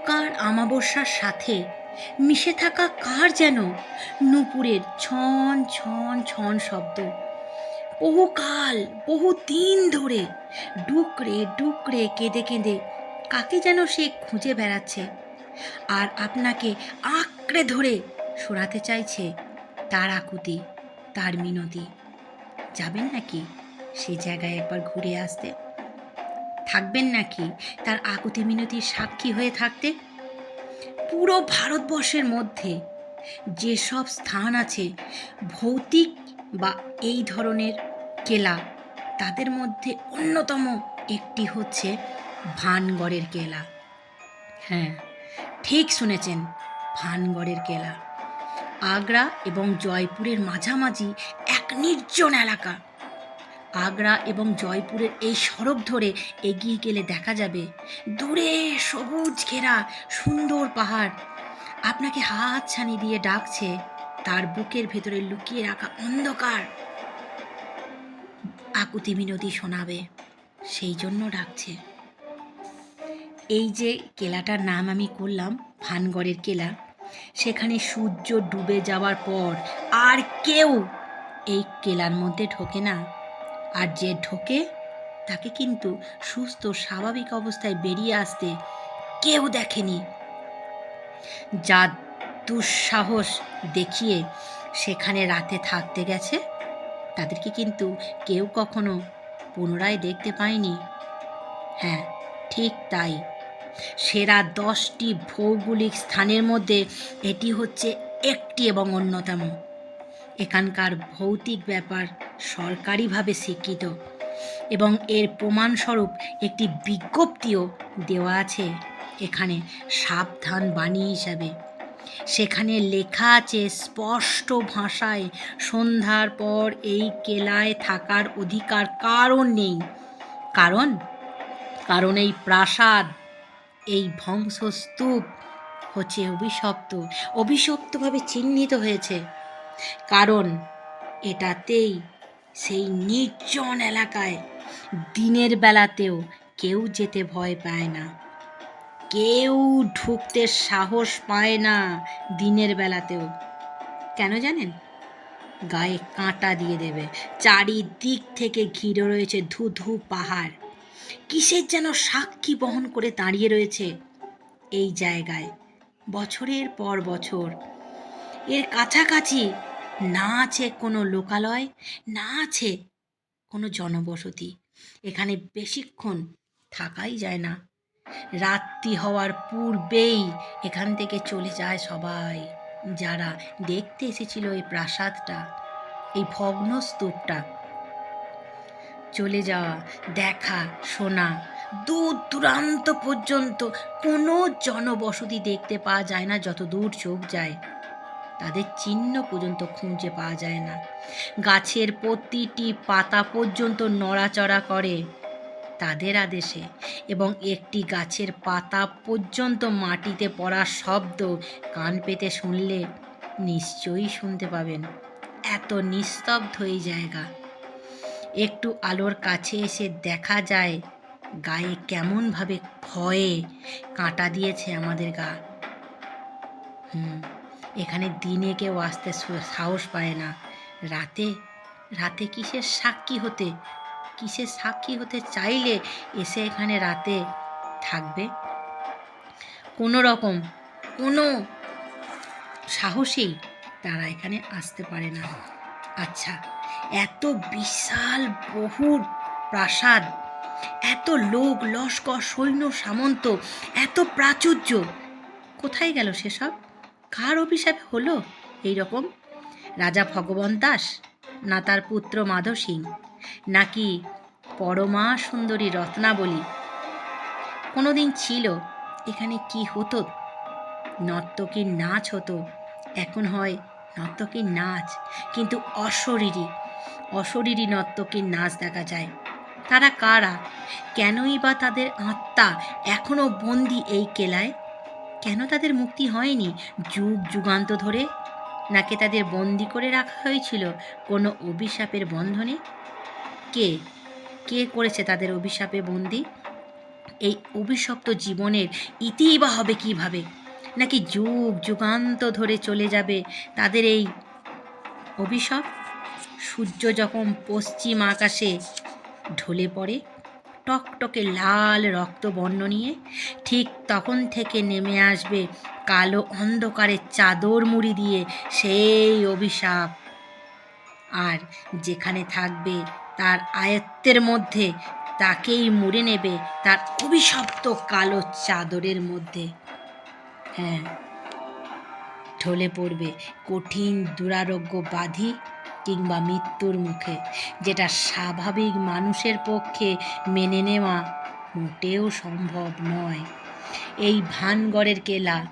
অন্ধকার আমাবস্যার সাথে মিশে থাকা কার যেন নুপুরের ছন ছন ছন শব্দ। বহুকাল বহু দিন ধরে ডুকরে ডুকরে, কেঁদে কেঁদে কাকে যেন সে খুঁজে বেড়াচ্ছে আর আপনাকে আঁকড়ে ধরে সরাতে চাইছে তার আকুতি, তার মিনতি। যাবেন নাকি সেই জায়গায় একবার ঘুরে আসতে? থাকবেন নাকি? তার আকুতি মিনতির সাক্ষী হয়ে থাকতে পুরো ভারতবর্ষের মধ্যে যেসব স্থান আছে, ভৌতিক বা এই ধরনের কেলা, তাদের মধ্যে অন্যতম একটি হচ্ছে ভানগড়ের কেলা। হ্যাঁ ঠিক শুনেছেন, ভানগড়ের কেলা। আগ্রা এবং জয়পুরের মাঝামাঝি এক নির্জন এলাকা। আগ্রা এবং জয়পুরের এই সড়ক ধরে এগিয়ে গেলে দেখা যাবে দূরে সবুজ ঘেরা সুন্দর পাহাড়। আপনাকে হাত ছানি দিয়ে ডাকছে, তার বুকের ভেতরে লুকিয়ে রাখা অন্ধকার। আকুতি মিনতি শোনাবে, সেই জন্য ডাকছে। এই যে কেলাটার নাম আমি করলাম, ভানগড়ের কেলা, সেখানে সূর্য ডুবে যাওয়ার পর আর কেউ এই কেলার মধ্যে ঢোকে না। আর যে ঢোকে, তাকে কিন্তু সুস্থ, স্বাভাবিক অবস্থায় বেরিয়ে আসতে কেউ দেখেনি। যা দুঃসাহস দেখিয়ে সেখানে রাতে থাকতে গেছে, তাদেরকে কিন্তু কেউ কখনো পুনরায় দেখতে পায়নি। হ্যাঁ ঠিক তাই। সেরা দশটি ভৌগোলিক স্থানের মধ্যে এটি হচ্ছে একটি এবং অন্যতম। এখানকার ভৌতিক ব্যাপার সরকারিভাবে স্বীকৃত এবং এর প্রমাণস্বরূপ একটি বিজ্ঞপ্তিও দেওয়া আছে এখানে সাবধান বাণী হিসাবে। সেখানে লেখা আছে, স্পষ্ট ভাষায় সন্ধ্যার পর এই কেলায় থাকার অধিকার কারণ নেই। কারণ? কারণ এই প্রাসাদ, এই ধ্বংসস্তূপ হচ্ছে অভিশপ্ত। অভিশপ্তভাবে চিহ্নিত হয়েছে। কারণ এটাতেই সেই নির্জন এলাকায় দিনের বেলাতেও কেউ যেতে ভয় পায় না। কেউ ঢুকতে সাহস পায় না দিনের বেলাতেও। কেন জানেন? গায়ে কাঁটা দিয়ে দেবে। চারিদিক থেকে ঘিরে রয়েছে ধু পাহাড়। কিসের যেন সাক্ষী বহন করে দাঁড়িয়ে রয়েছে এই জায়গায়? বছরের পর বছর। এর কাছাকাছি না আছে কোনো লোকালয়, না আছে কোনো জনবসতি। এখানে বেশিক্ষণ থাকাই যায় না। রাত্রি হওয়ার পূর্বেই এখান থেকে চলে যায় সবাই। যারা দেখতে এসেছিল এই প্রাসাদটা, এই ভগ্ন স্তূপটা চলে যাওয়া, দেখা, শোনা, দূর দূরান্ত পর্যন্ত কোনো জনবসতি দেখতে পাওয়া যায় না যত দূর চোখ যায়। তাদের চিহ্ন পর্যন্ত খুঁজে পাওয়া যায় না। গাছের প্রতিটি পাতা পর্যন্ত নড়াচড়া করে তাদের আদেশে এবং একটি গাছের পাতা পর্যন্ত মাটিতে পড়ার শব্দ কান পেতে শুনলে নিশ্চয়ই শুনতে পাবেন। এত নিস্তব্ধ এই জায়গা। একটু আলোর কাছে এসে দেখা যায়, গায়ে কেমনভাবে ভয়ে কাঁটা দিয়েছে আমাদের গা। হুম। এখানে দিনে কেউ আসতে সাহস পায় না। রাতে রাতে কিসের সাক্ষী হতে, কিসের সাক্ষী হতে চাইলে এসে এখানে রাতে থাকবে? কোনো রকম, কোনো সাহসেই তারা এখানে আসতে পারে না। আচ্ছা এত বিশাল বহু প্রাসাদ, এত লোক, লস্কর, সৈন্য, সামন্ত, এত প্রাচুর্য, কোথায় গেল সেসব? কার অভিশাপে হলো? এই রকম রাজা ভগবন দাস না তার পুত্র মাধব সিং? নাকি পরমা সুন্দরী রত্নাবলী? কোনোদিন ছিল এখানে কি হতো? নর্তকীর নাচ হতো। এখন হয় নর্তকীর নাচ, কিন্তু অশরীরী। অশরীরী নর্তকীর নাচ দেখা যায়। তারা কারা? কেনই বা তাদের আত্মা এখনও বন্দি এই কেলায়? কেন তাদের মুক্তি হয়নি? যুগ যুগান্ত ধরে নাকি তাদের বন্দি করে রাখা হয়েছিল কোনো অভিশাপের বন্ধনে? কে? কে করেছে তাদের অভিশাপে বন্দি? এই অভিশপ্ত জীবনের ইতিই বা হবে কীভাবে? নাকি যুগ যুগান্ত ধরে চলে যাবে তাদের এই অভিশাপ? সূর্য যখন পশ্চিম আকাশে ঢলে পড়ে টকটকে লাল রক্তবর্ণ নিয়ে ঠিক তখন থেকে নেমে আসবে কালো অন্ধকারের চাদর মুড়ি দিয়ে সেই অভিশাপ। আর যেখানে থাকবে তার আয়ত্তের মধ্যে তাকেই মুড়ে নেবে তার অভিশপ্ত কালো চাদরের মধ্যে। হ্যাঁ। ঢলে পড়বে কঠিন দুরারোগ্য বাধি কিংবা মৃত্যুর মুখে, যেটা স্বাভাবিক মানুষের পক্ষে মেনে নেওয়া মোটেও সম্ভব নয়। এই ভানগড়ের কেলা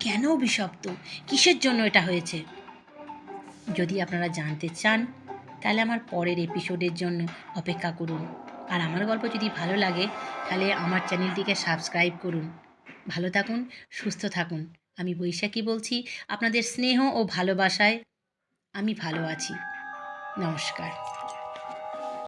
কেন বিষাক্ত? কিসের জন্য এটা হয়েছে? যদি আপনারা জানতে চান, তাহলে আমার পরের এপিসোডের জন্য অপেক্ষা করুন। আর আমার গল্প যদি ভালো লাগে, তাহলে আমার চ্যানেলটিকে সাবস্ক্রাইব করুন। ভালো থাকুন, সুস্থ থাকুন। আমি বৈশাখী বলছি আপনাদের স্নেহ ও ভালোবাসায় আমি ভালো আছি। নমস্কার।